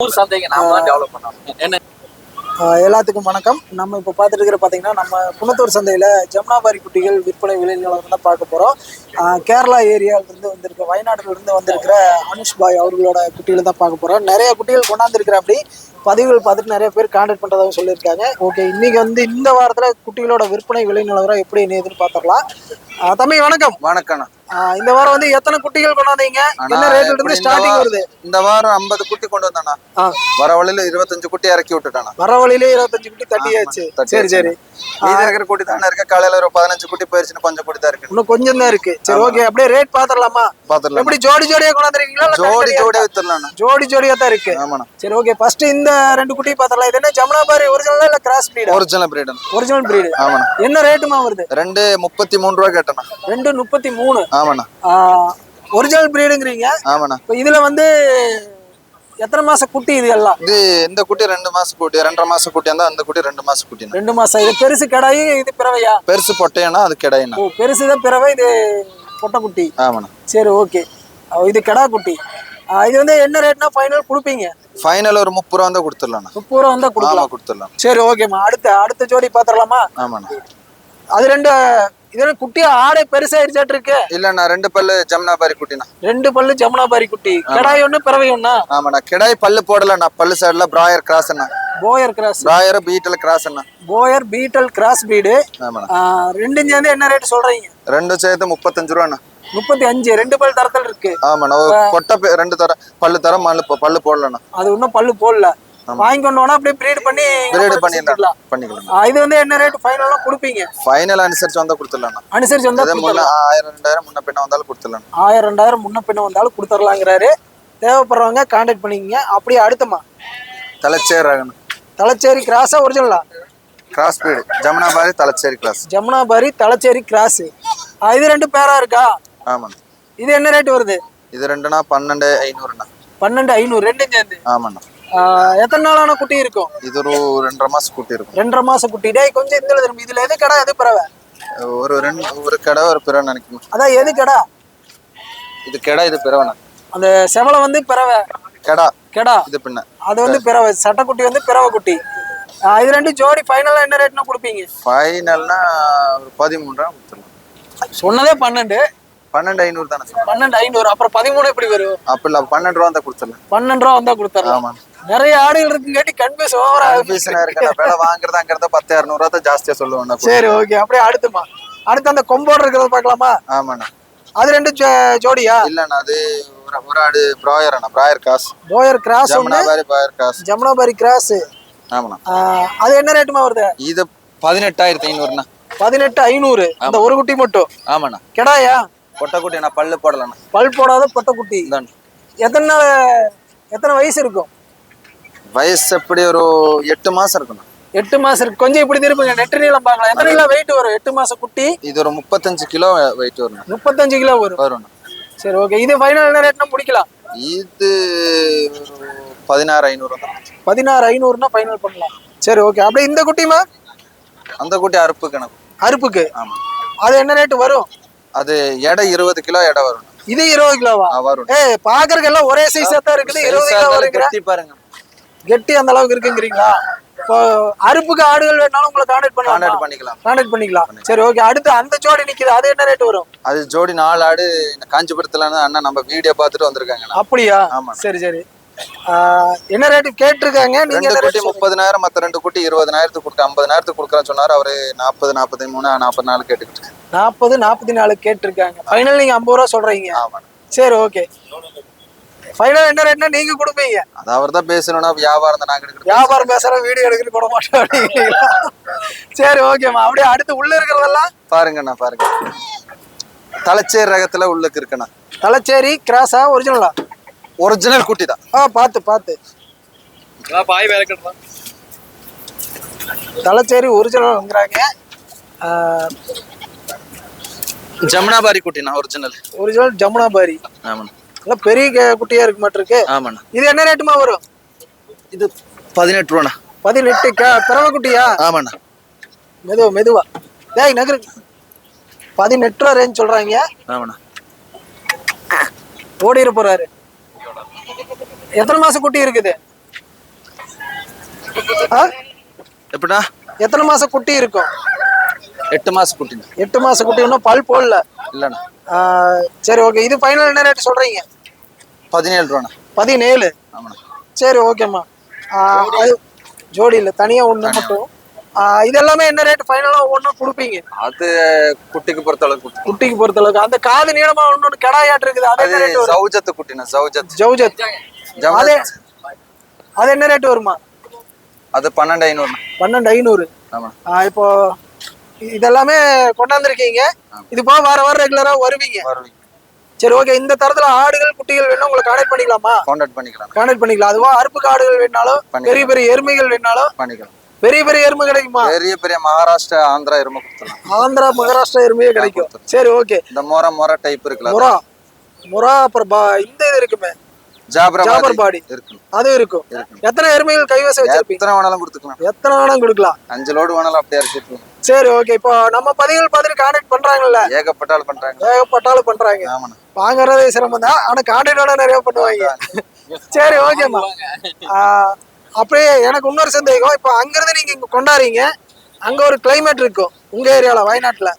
ஊர் சந்தைங்க நாம தான் டெவலப் பண்ணணும். என்ன? ஆஹ் எல்லாத்துக்கும் வணக்கம். நம்ம இப்போ பார்த்துட்டு இருக்கிற பார்த்தீங்கன்னா நம்ம குணத்தூர் சந்தையில் ஜமுனாபாரி குட்டிகள் விற்பனை விலை நிலவரம் தான் பார்க்க போகிறோம் கேரளா ஏரியாவிலிருந்து வந்திருக்க வயநாட்டிலிருந்து வந்திருக்கிற அனுஷ் பாய் அவர்களோட குட்டிகளை தான் பார்க்க போகிறோம் நிறைய குட்டிகள் கொண்டாந்துருக்கிற அப்படி பதிவுகள் பார்த்துட்டு நிறைய பேர் கான்டாக்ட் பண்ணுறதாகவும் சொல்லியிருக்காங்க. ஓகே இன்னைக்கு வந்து இந்த வாரத்தில் குட்டிகளோட விற்பனை விலை நிலவரம் எப்படி என்னதுன்னு பார்த்துக்கலாம் ஆஹ் தம்பி வணக்கம். வணக்கண்ணா. ஆஹ் இந்த வாரம் வந்து எத்தனை குட்டிகள் கொண்டாந்தீங்க? என்ன ரேட்ல இருந்து ஸ்டார்டிங் வருது? இந்த வாரம் ஐம்பது குட்டி கொண்டு வந்தாண்ணா ஆ. வர வழியில இருபத்தஞ்சு குட்டி இறக்கி விட்டுட்டாண்ணா வர வழியிலே இருபத்தஞ்சு குட்டி தட்டியாச்சு தட்டி சரி சரி. மீதி இருக்கிற குட்டி தானே இருக்கு? காலையில ஒரு பதினஞ்சு குட்டி போயிருச்சுன்னு கொஞ்சம் குட்டி தான் இருக்கு. இன்னும் கொஞ்சம் தான் இருக்கு. சரி ஓகே அப்படியே ரேட் பாத்துடலாமா பாத்துடலாம் எப்படி ஜோடி ஜோடியா கொண்டாந்துருக்கீங்களா ஜோடி ஜோடியா? வித்துடலாண்ணா ஜோடி ஜோடியா தான் இருக்கு. ஆமாண்ணா. சரி ஓகே ஃபர்ஸ்ட் இந்த ரெண்டு குட்டி பாத்திரலாம். இது என்ன ஜமுனாபாரி ஒரிஜினலா இல்ல கிராஸ் பிரீடா ஒரிஜினல் பிரீடன் ஒரிஜினல் பிரீடு ஆமாண்ணா. என்ன ரேட்டுமா வருது? ரெண்டு முப்பத்தி மூணு ரூபா கேட்டண்ணா. ரெண்டு முப்பத்தி மூணு ஆமாண்ணா ஒரிஜினல் பிரீடுங்கிறீங்க ஆமாண்ணா. இப்போ இதுல வந்து எத்தனை மாச குட்டி இது எல்லாம்? இது இந்த குட்டி ரெண்டு மாசம் குட்டி ரெண்டரை மாசம் குட்டி இருந்தா அந்த குட்டி ரெண்டு மாசம் குட்டிண்ணா ரெண்டு மாசம். இது பெருசு கிடாயி இது பிறவையா? பெருசு பொட்டையனா அது கிடையண்ணா ஓ பெருசு தான் பிறவை இது பொட்டை குட்டி. ஆமாண்ணா. சரி ஓகே. இது கிடா குட்டி. இது வந்து என்ன ரேட்னா ஃபைனல் கொடுப்பீங்க? ஃபைனல் ஒரு முப்பது ரூபா தான் கொடுத்துடலாண்ணா. முப்பது ரூபா ஆமா கொடுக்கலாம் கொடுத்துடலாம். சரி ஓகேம்மா. அடுத்த அடுத்த ஜோடி பாத்திரலாமா? ஆமாண்ணா. அது ரெண்டு இது என்ன குட்டியா ஆடை பெருசாயிருச்சாட்டு இருக்கு இல்லண்ணா ரெண்டு பல்லு ஜமுனாபாரி குட்டிண்ணா. ரெண்டு பல்லு ஜமுனாபாரி குட்டி. கடாய் ஒண்ணு பிறவை ஒண்ணா? ஆமாண்ணா கிடாய் பல்லு போடலண்ணா பல்லு சைடுல பிராயர் கிராஸ் அண்ணா. போயர் கிராஸ் பிராயர் பீட்டில் கிராஸ் அண்ணா. போயர் பீட்டல் கிராஸ் பீடு ரெண்டும் சேர்ந்து என்ன ரேட் சொல்றீங்க? ரெண்டும் சேர்த்து முப்பத்தஞ்சு ரூபாண்ணா. முப்பத்தி அஞ்சு ரெண்டு பல் தரத்தில் இருக்கு. ஆமாண்ணா கொட்டை ரெண்டு தரம் பல்லு தரம் மல்லு பல்லு போடலண்ணா. அது இன்னும் பல்லு போடல. வாங்கி கொண்டு போனா அப்படியே பிரீட் பண்ணி பிரீடு பண்ணிடலாம். பண்ணிக்கலாம். இது வந்து என்ன ரேட் ஃபைனலா கொடுப்பீங்க? ஃபைனல் அனுசரிச்சு வந்தா கொடுத்துடலாண்ணா அனுசரிச்சு வந்தா கொடுத்துடலாம். ஆயிரம் ரெண்டாயிரம் முன்ன பின்ன வந்தாலும் கொடுத்துடலாம். ஆயிரம் ரெண்டாயிரம் முன்ன பின்ன வந்தாலும் கொடுத்துடலாங்கிறாரு. தேவைப்படுறவங்க கான்டாக்ட் பண்ணிக்கங்க. அப்படியே அடுத்தமா தலைச்சேரி ரகண்ணா தலச்சேரி கிராஸா ஒரிஜினலா cross breed Jamunapari Thalassery cross Jamunapari Thalassery cross இது ரெண்டு பேரா இருக்கா? ஆமாண்ணா. இது என்ன ரேட் வருது? இது ரெண்டுனா பன்னெண்டு ஐநூறுண்ணா. பன்னெண்டு ஐநூறு ரெண்டும் சேர்ந்து. ஆமாண்ணா. எத்தனை நாளான குட்டி இருக்கும்? இது ஒரு ரெண்டரை மாசம் குட்டி இருக்கும். ரெண்டரை மாசம் குட்டி. டேய் கொஞ்சம் இந்த திரும்ப. இதுல எது கடை எது பிறவை? ஒரு ரெண்டு ஒரு கடை ஒரு பிறவை நினைக்கணும் அதான் எது கடை? இது கெடா இது பிறவண்ணா அந்த செவலை வந்து பிறவை. கெடா. கெடா. இது பின்ன. அது வந்து பிறவை. சட்டைக்குட்டி வந்து பிறவை குட்டி. இது ரெண்டு ஜோடி ஃபைனலா என்ன ரேட்னா கொடுப்பீங்க? ஃபைனல்னா ஒரு கொடுத்துடலாம் சொன்னதே பன்னெண்டு. பன்னெண்டு ஐநூறு தானே சார்? பன்னெண்டு ஐநூறு அப்புறம் பதிமூணு எப்படி வரும்? அப்ப இல்ல பன்னெண்டு ரூபா தான் கொடுத்துடலாம் பன்னெண்டு ரூபா வந்தா கொடுத்துடலாம் ஆமா. நிறைய ஆடுகள் இருக்குங்காட்டி கன்ஃபியூஸ் ஓவரா கன்ஃபியூஷனா இருக்கு விலை வாங்குறது அங்கிறத பத்து இரநூறுவா தான் ஜாஸ்தியா சொல்லுவேன். சரி ஓகே அப்படியே அடுத்துமா. அடுத்து அந்த கொம்போடு இருக்கிறத பார்க்கலாமா? ஆமாண்ணா. அது ரெண்டு ஜோடியா? இல்லண்ணா அது ஒரு ஆடு பிராயர் அண்ணா. பிராயர் காசு போயர் கிராஸ் ஜமுனாபாரி பிராயர் காசு ஜமுனாபாரி கிராஸ் ஆமாண்ணா. அது என்ன ரேட்டுமா வருது? இது பதினெட்டாயிரத்தி ஐநூறுண்ணா. பதினெட்டு ஐநூறு. அந்த ஒரு குட்டி மட்டும். ஆமாண்ணா. கிடாயா? கொட்டைக்குட்டி நான் பல்லு போடலண்ணா. பல் போடாத பொட்டை குட்டி இந்தாண்ணா எத்தனை எத்தனை வயசு இருக்கும்? வயசு எப்படி ஒரு எட்டு மாசம் இருக்குண்ணா. எட்டு மாசம் இருக்கு. கொஞ்சம் இப்படி திருப்புங்க. நெட்டு நீளம் பார்க்கலாம். எத்தனை கிலோ வெயிட் வரும்? எட்டு மாசம் குட்டி? இது ஒரு முப்பத்தஞ்சு கிலோ வெயிட் வருண்ணா. முப்பத்தஞ்சு கிலோ வரும். வரும்ண்ணா சரி ஓகே இது ஃபைனல் என்ன ரேட்னா முடிக்கலாம்? இது பதினாறு ஐநூறு தான். பதினாறு ஐநூறுனா ஃபைனல் பண்ணலாம். சரி ஓகே அப்படியே இந்த குட்டிமா அந்த குட்டி அறுப்பு கணக்கு அறுப்புக்கு? ஆமா. அது என்ன ரேட் வரும்? அது எடை இருபது கிலோ எடை வரும். இது இருபது கிலோவா? வரும். ஏய் பாக்குறதுக்கு எல்லாம் ஒரே சைஸா தான் இருக்குது. இருபது கிலோ வருங்கிற கட்டி பாருங்க. கெட்டி அந்த அளவுக்கு இருக்குங்கிறீங்களா? இப்போ அறுப்புக்கு ஆடுகள் வேணாலும் உங்களை கான்டாக்ட் பண்ணலாம்? கான்டாக்ட் பண்ணிக்கலாம். கான்டாக்ட் பண்ணிக்கலாம். சரி ஓகே அடுத்து அந்த ஜோடி நிக்குது. அது என்ன ரேட் வரும்? அது ஜோடி நாலு ஆடு. காஞ்சிபுரத்துல அண்ணா நம்ம வீடியோ பார்த்துட்டு வந்திருக்காங்கண்ணா அப்படியா? ஆமா. சரி சரி. என்ன ரேட்டு கேட்டிருக்காங்க? நீங்க குட்டி ரேட் முப்பதினாயிரம் மத்த ரெண்டு குட்டி இருபதனாயிரத்துக்கு கொடுக்க ஐம்பதனாயிரத்துக்கு கொடுக்குறேன்னு சொன்னாரு. அவரு நாற்பது நாற்பத்தி மூணு நாற்பது நாலு கேட்டுக்கிட்டு. நாற்பது நாற்பத்தி நாலு கேட்டிருக்காங்க. ஃபைனல் நீங்க ஐம்பது ரூபா சொல்றீங்க. ஆமாண்ணா சரி ஓகே ஃபைனல் என்ன ரேட்னா நீங்க கொடுப்பீங்க. அது அவர் தான் பேசணும்னா வியாபாரம் தான் நாங்க எடுக்கிறது வியாபாரம் பேசுற வீடியோ எடுக்கிற கூட மாட்டோம்? சரி ஓகேம்மா அப்படியே அடுத்து உள்ள இருக்கிறதெல்லாம்? பாருங்கண்ணா பாருங்க. தலைச்சேரி ரகத்துல உள்ளுக்கு இருக்குண்ணா. தலச்சேரி கிராஸா ஒரிஜினலா ஒரிஜினல் குட்டி தான் ஆ பார்த்து பார்த்து. பாய் வேலை தலச்சேரி ஒரிஜினல்ங்கிறாங்க ஜமுனாபாரி குட்டிண்ணா ஒரிஜினல் ஒரிஜினல் ஜமுனாபாரி. ஆமாண்ணா. நல்லா பெரிய குட்டியா இருக்கு மாட்டிருக்கு ஆமாண்ணா. இது என்ன ரேட்டுமா வரும்? இது பதினெட்டு ரூபாண்ணா. பதினெட்டு பிறவ குட்டியா? ஆமாண்ணா. மெதுவா மெதுவா. டேய் நகரு. பதினெட்டு ரூபா ரேஞ்ச் சொல்றாங்க. ஆமாண்ணா. ஓடிட போறாரு. எத்தனை மாசம் குட்டி இருக்குது? ஆ? எப்படின்னா எத்தனை மாசம் குட்டி இருக்கும்? எட்டு மாசம் குட்டிண்ணா எட்டு மாசம் குட்டி இன்னும் பல் போடல. இல்லைண்ணா. சரி ஓகே இது ஃபைனல் என்ன ரேட் சொல்றீங்க? பதினேழு ரூபாண்ணா. பதினேழு? ஆமாண்ணா. சரி ஓகேம்மா அது ஜோடி இல்லை தனியா ஒன்று மட்டும். இது எல்லாமே என்ன ரேட் ஃபைனலாக ஒவ்வொன்றும் கொடுப்பீங்க? அது குட்டிக்கு பொறுத்த அளவுக்கு குட்டிக்கு பொறுத்த அளவுக்கு. அந்த காது நீளமா ஒன்று கெடாயாட்டு இருக்குது அது சௌஜத்து குட்டிண்ணா சௌஜத். ஜவுஜத் அதே அது என்ன ரேட் வருமா? அது பன்னெண்டு ஐநூறுண்ணா. பன்னெண்டு ஐநூறு. ஆமாண்ணா. ஆ, இப்போ இதெல்லாமே கொண்டாந்துருக்கீங்க. இது போக வார வாரம் ரெகுலரா வருவீங்க. சரி ஓகே இந்த தரத்துல ஆடுகள் குட்டிகள் வேணும் உங்களை கான்டாக்ட் பண்ணிக்கலாமா? கான்டாக்ட் பண்ணிக்கலாம். கான்டாக்ட் பண்ணிக்கலாம். அதுவா அறுப்பு காடுகள் வேணாலும் பெரிய பெரிய எருமைகள் வேணாலும் பண்ணிக்கலாம். பெரிய பெரிய எருமை கிடைக்குமா? பெரிய பெரிய மகாராஷ்டிரா ஆந்திரா எருமை கொடுத்துடலாம். ஆந்திரா மகாராஷ்டிரா எருமையே கிடைக்கும். சரி ஓகே இந்த மொர மொர டைப் இருக்குல்ல முரா முரா அப்புறம் இந்த இது இருக்குமே. ஜாபரா பாடி. அது இருக்கும். எத்தனை எருமைகள் கைவசம் வச்சிருப்பீங்க எத்தனை வேணாலும் கொடுத்துக்கலாம். எத்தனை வேணாலும் கொடுக்கலாம். அஞ்சு லோடு வேணாலும் அப்படியே இறக்கிட்டு சரி ஓகே இப்போ நம்ம பதிவுகள் பார்த்துட்டு கான்டாக்ட் பண்றாங்கல்ல? ஏகப்பட்ட ஆள் பண்றாங்க. ஏகப்பட்டாலும் பண்றாங்க. வாங்குறதே சிரமம் தான். ஆனா கான்டாக்டோட நிறைய பண்ணுவாங்க. சரி ஓகேம்மா அப்படியே எனக்கு இன்னொரு சந்தேகம். இப்போ அங்கிருந்து நீங்க இங்க கொண்டாடுறீங்க. அங்க ஒரு கிளைமேட் இருக்கும். உங்க ஏரியால வயநாட்டுல.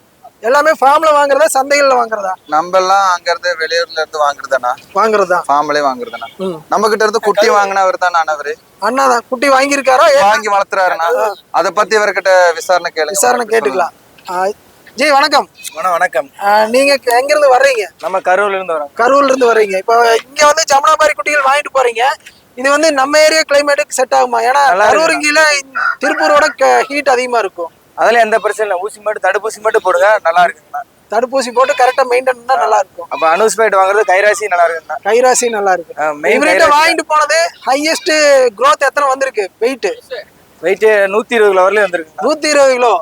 எல்லாமே ஃபார்ம்ல வாங்குறதா சந்தைகள்ல வாங்குறதா? நம்ம எல்லாம் அங்க இருந்து வெளியூர்ல இருந்து வாங்குறதாண்ணா வாங்குறதா? ஃபார்ம்லயே வாங்குறதாண்ணா. ம். நம்ம கிட்ட இருந்து குட்டி வாங்கினவர் தான் அவரு அண்ணா தான் குட்டி வாங்கியிருக்காரோ? ஏ- வாங்கி வளர்த்துறாருண்ணா. அத பத்தி இவர்கிட்ட விசாரணை கேளுங்க. விசாரணை கேட்டுக்கலாம். ஜி வணக்கம். வணக்கம். நீங்க எங்க இருந்து வர்றீங்க? நம்ம கரூர்ல இருந்து வரோம். கரூர்ல இருந்து வர்றீங்க. இப்போ இங்க வந்து ஜமுனாபாரி குட்டிகள் வாங்கிட்டு போறீங்க. இது வந்து நம்ம ஏரியா கிளைமேட்டுக்கு செட் ஆகுமா? ஏன்னா நல்லா இருக்கு. கரூர் கீழே திருப்பூரோட ஹீட் அதிகமா இருக்கும். அதுல எந்த பிரச்சனை இல்லை. ஊசி மட்டும் தடுப்பூசி மட்டும் போடுங்க நல்லா இருக்குங்கண்ணா. தடுப்பூசி போட்டு கரெக்டா மெயின்டைன் பண்ணா நல்லா இருக்கும். அப்ப அனுஸ்பைட் வாங்குறது கைராசி நல்லா இருக்குங்கண்ணா. கைராசி நல்லா இருக்கு. இவர்கிட்ட வாங்கிட்டு போனது ஹையஸ்ட் growth எத்தனை வந்திருக்கு? வெயிட் வெயிட் நூத்தி இருபது கிலோ வரலையும் வந்திருக்குண்ணா நூத்தி இருபது கிலோ.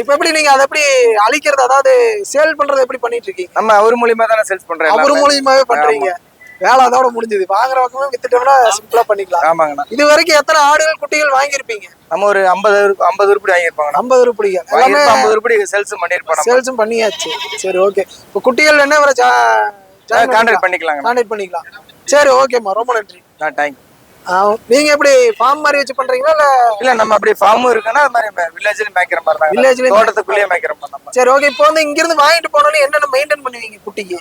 இப்ப எப்படி நீங்க அதை எப்படி அழிக்கிறது? அதாவது சேல் பண்றது எப்படி பண்ணிட்டு இருக்கீங்க? நம்ம அவர் மூலியமா தானே சேல்ஸ் பண்றோம் அவர். மூலியமாவே பண்றீங்க. வேலை அதோட முடிஞ்சது. வாங்குற பக்கமே வித்துட்டோம்னா சிம்பிளா பண்ணிக்கலாம். ஆமாங்கண்ணா. இது வரைக்கும் எத்தனை ஆடுகள் குட்டிகள் வாங்கியிருப்பீங்க? நம்ம ஒரு ஐம்பது ஐம்பது உருப்படி வாங்கியிருப்பாங்கண்ணா. ஐம்பது ரூபாய்க்கு எல்லாமே ஐம்பது உருப்படி சேல்ஸ் பண்ணியிருப்போம் நம்ம. சேல்ஸும் பண்ணியாச்சு. சரி ஓகே இப்போ குட்டிகள் என்ன வர கான்டாக்ட் பண்ணிக்கலாங்க கான்டாக்ட் பண்ணிக்கலாம். சரி ஓகேம்மா ரொம்ப நன்றி. ஆ, நீங்க எப்படி ஃபார்ம் மாதிரி வச்சு பண்றீங்களா இல்ல இல்ல நம்ம அப்படி ஃபார்மும் இருக்குன்னா அது மாதிரி வில்லேஜ்ல மேய்க்கிற மாதிரி தான் Villageலயும் தோட்டத்துக்குள்ளேயே மேய்க்கிற மாதிரி சரி ஓகே இப்போ வந்து இங்க இருந்து வாங்கிட்டு போனோம்னு என்னென்ன மெயின்டைன் பண்ணுவீங்க குட்டிக்கு?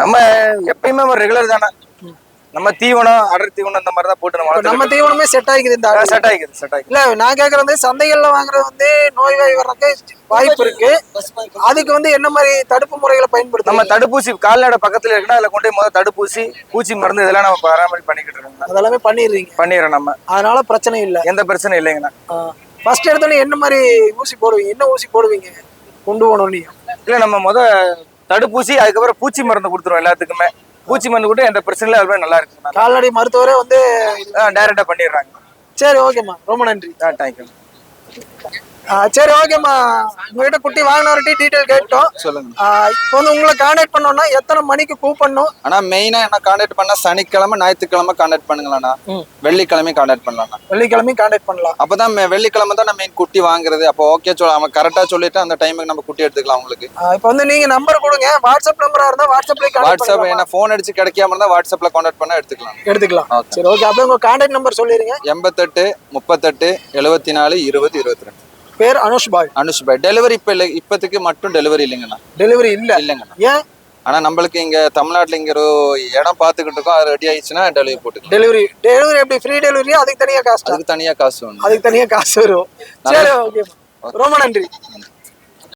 நம்ம எப்பயுமே ரெகுலர் தானே. நம்ம தீவனம் அடர் தீவனம் இந்த மாதிரி தான் போட்டு நம்ம நம்ம தீவனமே செட் ஆகிக்குது இந்த செட் ஆகிக்குது செட் ஆகிக்குது. இல்ல நான் கேக்குறது வந்து சந்தைகள்ல வாங்குறது வந்து நோய் வாய் வர்றதுக்கு வாய்ப்பு இருக்கு. அதுக்கு வந்து என்ன மாதிரி தடுப்பு முறைகளை நம்ம பயன்படுத்தணும் தடுப்பூசி கால்நடை பக்கத்துல இருக்குன்னா அதுல கொண்டு போய் தடுப்பூசி பூச்சி மருந்து இதெல்லாம் நம்ம பராமரி பண்ணிக்கிட்டு இருக்கோம். அதெல்லாமே பண்ணிடுறீங்க. பண்ணிடுறோம் நம்ம. அதனால பிரச்சனை இல்லை. எந்த பிரச்சனையும் இல்லைங்கண்ணா. ஃபர்ஸ்ட் எடுத்தோடனே என்ன மாதிரி ஊசி போடுவீங்க? என்ன ஊசி போடுவீங்க? கொண்டு போனோம் இல்ல நம்ம முத தடுப்பூசி அதுக்கப்புறம் பூச்சி மருந்து கொடுத்துருவோம் எல்லாத்துக்குமே. பூச்சி மருந்து கூட எந்த பிரச்சனையும் அதுவே நல்லா இருக்குண்ணா கால்நடை மருத்துவரே வந்து டைரக்டா பண்ணிடுறாங்க. சரி ஓகேம்மா. ரொம்ப நன்றி. தேங்க்யூ சரி ஓகேம்மா. உங்ககிட்ட குட்டி வாங்கினவர்கிட்ட டீட்டெயில் கேட்டோம். சொல்லுங்க. இப்போ வந்து உங்களை கான்டாக்ட் பண்ணோம்னா எத்தனை மணிக்கு கூப்பிடணும்? ஆனா மெயினா என்ன கான்டாக்ட் பண்ணா சனிக்கிழமை ஞாயிற்றுக்கிழமை கான்டாக்ட் பண்ணுங்களேண்ணா. வெள்ளிக்கிழமை கான்டாக்ட் பண்ணலாம்ண்ணா. வெள்ளிக்கிழமையும் கான்டாக்ட் பண்ணலாம். அப்பதான் வெள்ளிக்கிழமை தான் நம்ம மெயின் குட்டி வாங்குறது. அப்போ ஓகே சொல்ல அவன் கரெக்டா சொல்லிட்டு அந்த டைமுக்கு நம்ம குட்டி எடுத்துக்கலாம் உங்களுக்கு. இப்போ வந்து நீங்க நம்பர் கொடுங்க. வாட்ஸ்அப் நம்பரா இருந்தா வாட்ஸ்அப்ல வாட்ஸ்அப் பண்ணலாம் என்ன ஃபோன் அடிச்சு கிடைக்காம இருந்தா வாட்ஸ்அப்ல கான்டாக்ட் பண்ணா எடுத்துக்கலாம். எடுத்துக்கலாம். சரி ஓகே அப்படியே உங்க கான்டாக்ட் நம்பர் சொல்லிருங்க எண்பத்தெட்டு முப்பத்தெட்டு எழுபத்தி நாலு இருபது இருபத்தி ரெண்டு. பேர் அனுஷ் பாய். அனுஷ் பாய். டெலிவரி இப்போ இல்லை இப்போதைக்கு மட்டும் டெலிவரி இல்லைங்கண்ணா. டெலிவரி இல்ல. இல்லைங்கண்ணா. ஏன்? ஆனா நம்மளுக்கு இங்க தமிழ்நாட்டுல இங்க ஒரு இடம் பார்த்துக்கிட்டு இருக்கோம் அது ரெடி ஆயிடுச்சுன்னா டெலிவரி போட்டுக்கலாம். டெலிவரி டெலிவரி எப்படி? ஃப்ரீ டெலிவரியா அதுக்கு தனியா காஸ்ட் அதுக்கு தனியா காசு வேணும். அதுக்கு தனியா காசு வரும். சரி ஓகே ரொம்ப நன்றி.